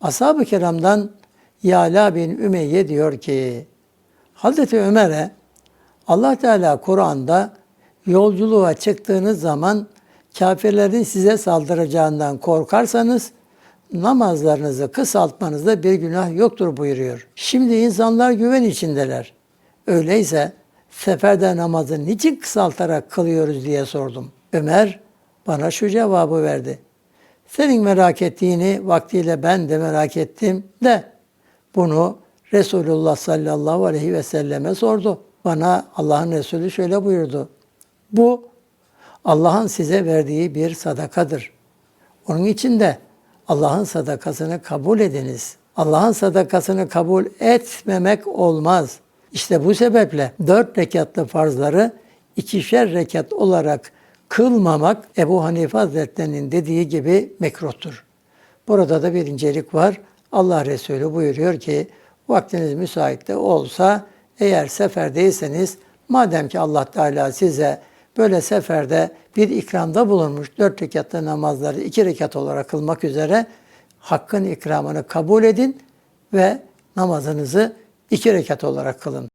Ashab-ı kiramdan Yala bin Ümeyye diyor ki, Hazreti Ömer'e Allah Teala Kur'an'da yolculuğa çıktığınız zaman kafirlerin size saldıracağından korkarsanız namazlarınızı kısaltmanızda bir günah yoktur buyuruyor. Şimdi insanlar güven içindeler. Öyleyse seferde namazı niçin kısaltarak kılıyoruz diye sordum. Ömer bana şu cevabı verdi. Senin merak ettiğini vaktiyle ben de merak ettim de bunu Resulullah sallallahu aleyhi ve selleme sordu. Bana Allah'ın Resulü şöyle buyurdu. Bu Allah'ın size verdiği bir sadakadır. Onun için de Allah'ın sadakasını kabul ediniz. Allah'ın sadakasını kabul etmemek olmaz. İşte bu sebeple dört rekatlı farzları ikişer rekat olarak kılmamak Ebu Hanife Hazretleri'nin dediği gibi mekruhtur. Burada da bir incelik var. Allah Resulü buyuruyor ki vaktiniz müsait de olsa eğer seferdeyseniz madem ki Allah Teala size böyle seferde bir ikramda bulunmuş dört rekatlı namazları iki rekat olarak kılmak üzere hakkın ikramını kabul edin ve namazınızı iki rekat olarak kılın.